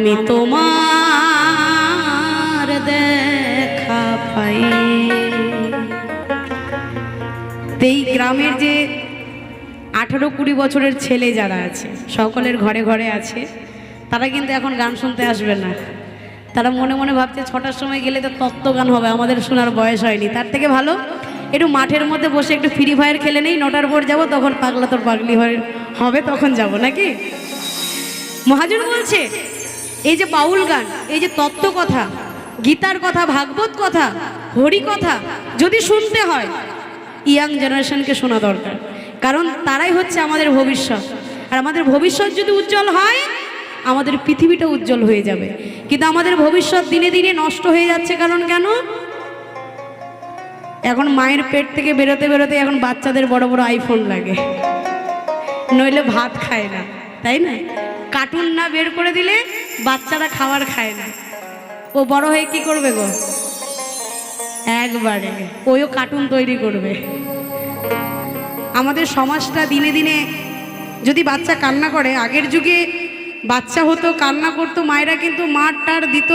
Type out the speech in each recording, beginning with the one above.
আমি তোমার দেখা পাই। এই গ্রামের যে আঠারো কুড়ি বছরের ছেলে যারা আছে, সকলের ঘরে ঘরে আছে, তারা কিন্তু এখন গান শুনতে আসবে না। তারা মনে মনে ভাবছে ছটার সময় গেলে তো তত্ত্ব গান হবে, আমাদের শোনার বয়স হয়নি। তার থেকে ভালো, একটু মাঠের মধ্যে বসে একটু ফ্রি ফায়ার খেলে নেই, নটার পর যাব, তখন পাগলা তোর পাগলি হবে, তখন যাব, নাকি? মহাজন বলছে এই যে বাউল গান, এই যে তত্ত্ব কথা, গীতার কথা, ভাগবত কথা, হরি কথা, যদি শুনতে হয়, ইয়াং জেনারেশনকে শোনা দরকার। কারণ তারাই হচ্ছে আমাদের ভবিষ্যৎ। আর আমাদের ভবিষ্যৎ যদি উজ্জ্বল হয়, আমাদের পৃথিবীটা উজ্জ্বল হয়ে যাবে। কিন্তু আমাদের ভবিষ্যৎ দিনে দিনে নষ্ট হয়ে যাচ্ছে কারণ কেন? এখন মায়ের পেট থেকে বেরোতে বেরোতে এখন বাচ্চাদের বড় বড় আইফোন লাগে। নইলে ভাত খায় না, তাই না? কার্টুন না বের করে দিলে বাচ্চারা খাবার খায় না। ও বড় হয়ে কি করবে গো? একবারে। ওইও কার্টুন তৈরি করবে। আমাদের সমাজটা দিনে দিনে যদি বাচ্চা কান্না করে, আগের যুগে বাচ্চা হতো, কান্না করতো, মায়েরা কিন্তু মার টার দিত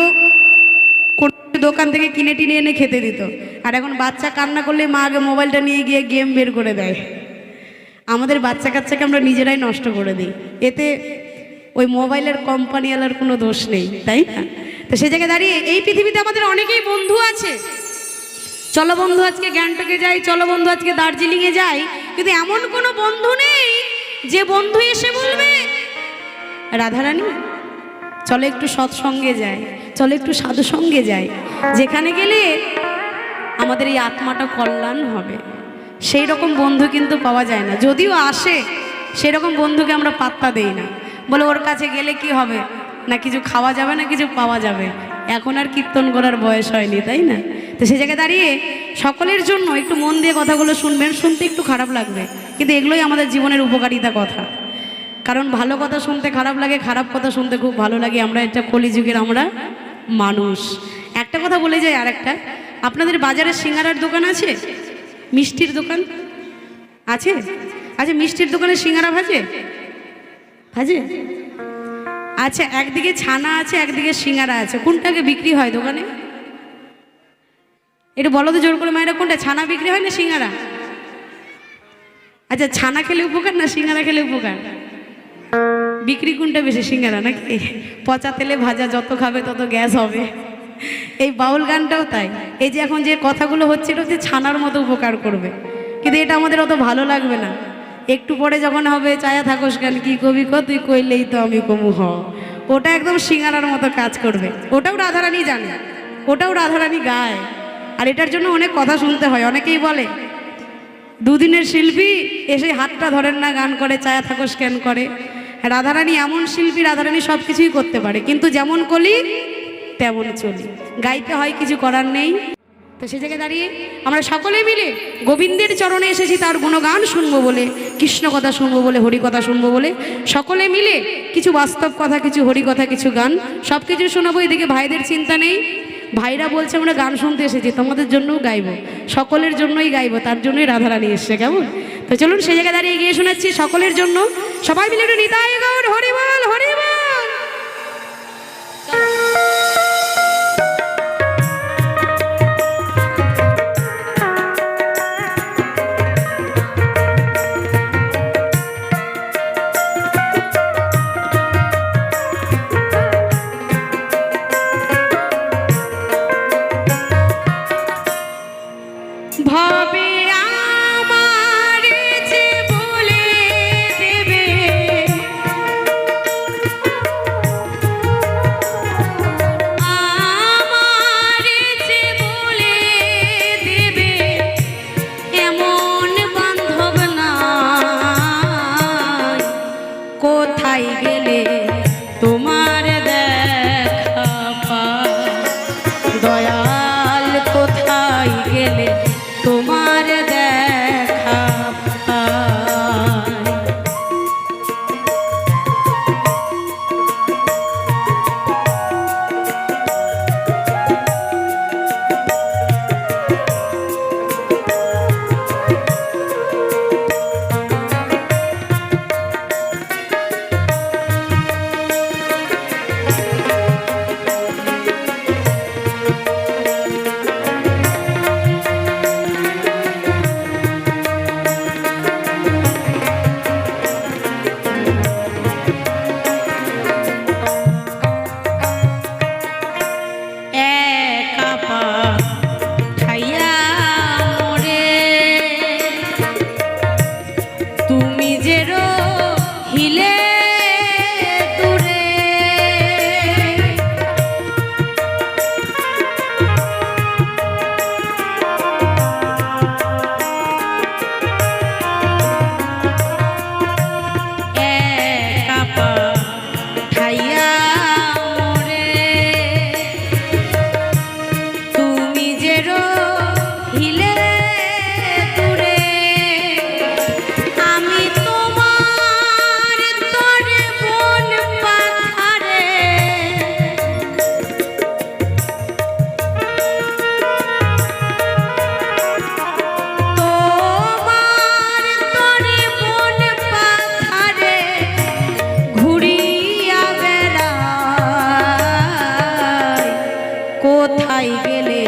দোকান থেকে কিনে টিনে এনে খেতে দিত। আর এখন বাচ্চা কান্না করলে মা আগে মোবাইলটা নিয়ে গিয়ে গেম বের করে দেয়। আমাদের বাচ্চা কাচ্চাকে আমরা নিজেরাই নষ্ট করে দিই। এতে ওই মোবাইলের কোম্পানিওয়ালার কোনো দোষ নেই, তাই না? তো সে জায়গায় দাঁড়িয়ে এই পৃথিবীতে আমাদের অনেকেই বন্ধু আছে। চলো বন্ধু, আজকে গ্যাংটকে যাই, চলো বন্ধু, আজকে দার্জিলিংয়ে যাই। কিন্তু এমন কোনো বন্ধু নেই যে বন্ধু এসে বলবে, রাধারানী, চলো একটু সৎসঙ্গে যাই, চলো একটু সাধু সঙ্গে যাই। যেখানে গেলে আমাদের এই আত্মাটা কল্যাণ হবে। সেই রকম বন্ধু কিন্তু পাওয়া যায় না। যদিও আসে, সেরকম বন্ধুকে আমরা পাত্তা দেই না। বলে, ওর কাছে গেলে কি হবে? না কিছু খাওয়া যাবে, না কিছু পাওয়া যাবে? এখন আর কীর্তন করার বয়স হয়নি, তাই না? তো সেই জায়গায় দাঁড়িয়ে সকলের জন্য একটু মন দিয়ে কথাগুলো শুনবেন, শুনতে একটু খারাপ লাগবে। কিন্তু এগুলোই আমাদের জীবনের উপকারিতা কথা। কারণ ভালো কথা শুনতে খারাপ লাগে, খারাপ কথা শুনতে খুব ভালো লাগে। আমরা এটা কলিযুগের আমরা মানুষ। একটা কথা বলে যাই আর একটা আপনাদের বাজারে সিঙ্গারার দোকান আছে? মিষ্টির দোকান? আছে? আচ্ছা মিষ্টির দোকানে সিঙ্গারা ভাজে? ভাজে আচ্ছা একদিকে ছানা আছে, একদিকে সিঙ্গারা আছে। কোনটাকে বিক্রি হয় দোকানে? এটা বলো তো জোর করে মায়েরা, কোনটা? ছানা বিক্রি হয় না সিঙ্গারা? আচ্ছা ছানা খেলে উপকার না সিঙ্গারা খেলে উপকার? বিক্রি কোনটা বেশি, সিঙ্গারা নাকি? পচা তেলে ভাজা যত খাবে তত গ্যাস হবে। এই বাউল গানটাও তাই। এই যে এখন যে কথাগুলো হচ্ছে, এটা হচ্ছে ছানার মতো উপকার করবে। কিন্তু এটা আমাদের অত ভালো লাগবে না। একটু পরে যখন হবে, চায়া থাকোস গান কি কবি ক? তুই কইলেই তো আমি কমু হ। ওটা একদম সিঙ্গারার মতো কাজ করবে। ওটাও রাধারানী জানে। ওটাও রাধারানী গায়। আর এটার জন্য অনেক কথা শুনতে হয়। অনেকেই বলে, দুদিনের শিল্পী এসে হাতটা ধরেন না, গান করে, চায়া থাকো স্ক্যান করে? রাধারানী এমন শিল্পী, রাধারানী সব কিছুই করতে পারে। কিন্তু যেমন কলি, তেমন চলি। গাইতে হয়, কিছু করার নেই। তো সে জায়গায় দাঁড়িয়ে আমরা সকলে মিলে গোবিন্দের চরণে এসেছি, তার গুণগান শুনব বলে, কৃষ্ণ কথা শুনব বলে, হরি কথা শুনব বলে, সকলে মিলে কিছু বাস্তব কথা, কিছু হরি কথা, কিছু গান সব কিছু শোনাবো, এদিকে ভাইদের চিন্তা নেই। ভাইরা বলছে, আমরা গান শুনতে এসেছি, তোমাদের জন্যও গাইবো, সকলের জন্যই গাইবো, তার জন্যই রাধারানী এসছে, কেমন? তো চলুন সে জায়গায় দাঁড়িয়ে গিয়ে শোনাচ্ছি, সকলের জন্য সবাই মিলে একটু নিতাই গৌর হরিবল কোথায় গেলে?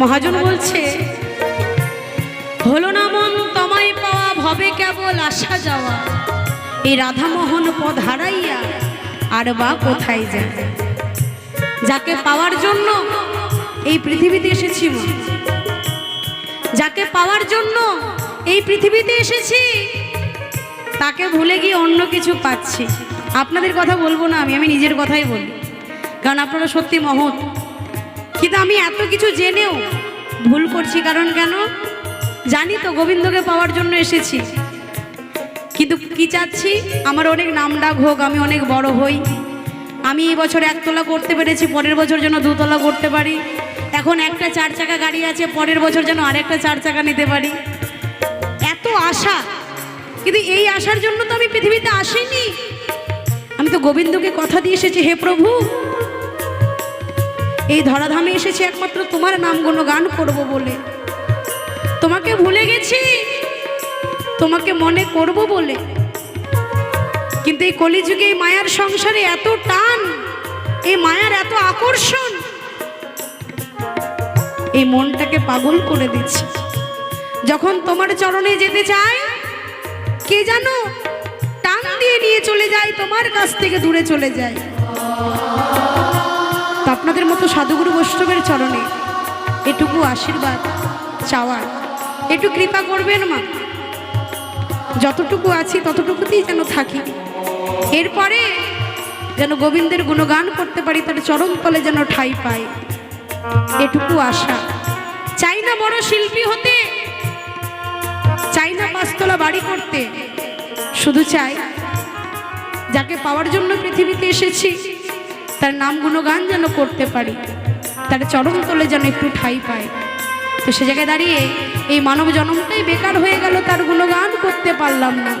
মহাজন বলছে, হলো না মন তোমায় পাওয়া, ভবে কেবল আসা যাওয়া। এই রাধামোহন পদ হারাইয়া আর বা কোথায় যায়? যাকে পাওয়ার জন্য এই পৃথিবীতে এসেছি যাকে পাওয়ার জন্য এই পৃথিবীতে এসেছি, তাকে ভুলে গিয়ে অন্য কিছু পাচ্ছি। আপনাদের কথা বলব না, আমি আমি নিজের কথাই বলি। কারণ আপনারা সত্যি মহৎ। কিন্তু আমি এত কিছু জেনেও ভুল করছি কারণ কেন? জানি তো গোবিন্দকে পাওয়ার জন্য এসেছি। কিন্তু কি চাচ্ছি? আমার অনেক নাম ডাক হোক, আমি অনেক বড় হই। আমি এই বছর একতলা করতে পেরেছি, পরের বছর যেন দুতলা করতে পারি। এখন একটা চার চাকা গাড়ি আছে, পরের বছর যেন আরেকটা চার চাকা নিতে পারি। এত আশা। কিন্তু এই আশার জন্য তো আমি পৃথিবীতে আসিনি। আমি তো গোবিন্দকে কথা দিয়ে এসেছি, হে প্রভু। এই ধরাধামে এসেছি একমাত্র তোমার নাম গান করব বলে। তোমাকে ভুলে গেছি, তোমাকে মনে করব বলে। কিন্তু এই কলিযুগে এই মায়ার সংসারে এত টান, এই মায়ার এত আকর্ষণ, এই মনটাকে পাগল করে দিচ্ছে। যখন তোমার চরণে যেতে চায় কে জানো টান দিয়ে নিয়ে চলে যায়, তোমার কাছ থেকে দূরে চলে যায়। তো আপনাদের মতো সাধুগুরু বৈষ্ণবের চরণে এটুকু আশীর্বাদ, চাওয়ার। একটু কৃপা করবেন মা। যতটুকু আছি ততটুকুতেই যেন থাকি। এরপরে যেন গোবিন্দের গুণগান করতে পারি, তার চরণ তলে যেন ঠাই পাই। এটুকু আশা। চাই না বড় শিল্পী হতে, চাই না পাঁচতলা বাড়ি করতে। শুধু চাই, যাকে পাওয়ার জন্য পৃথিবীতে এসেছি তার নাম গুণগান যেন করতে পারি। তার চরণ তোলে যেন একটু ঠাই পায়। তো সে জায়গায় দাঁড়িয়ে এই মানব জন্মটাই বেকার হয়ে গেল, তার গুণগান করতে পারলাম না।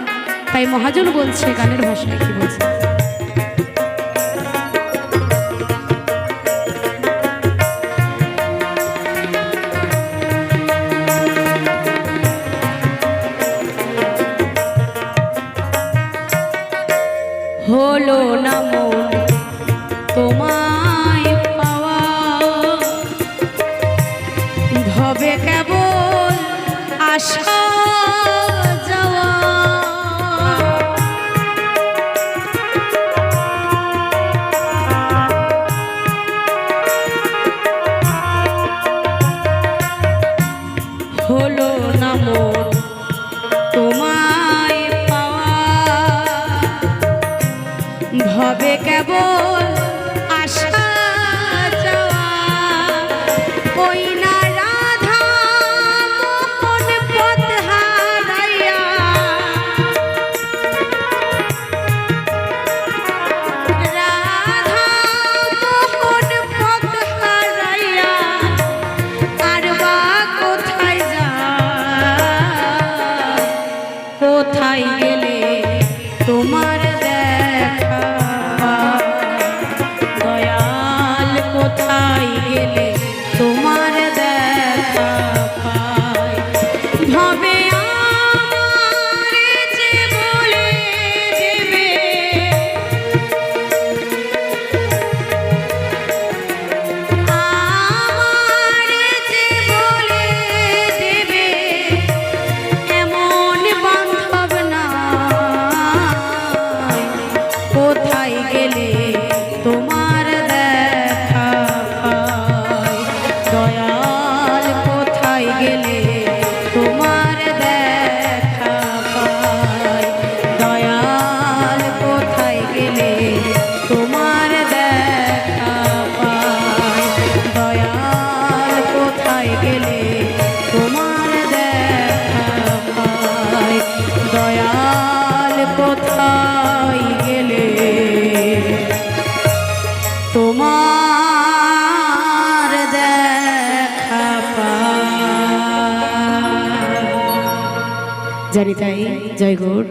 তাই মহাজন বলছে, গানের ভাষায় কি বলছে? জয় গৌর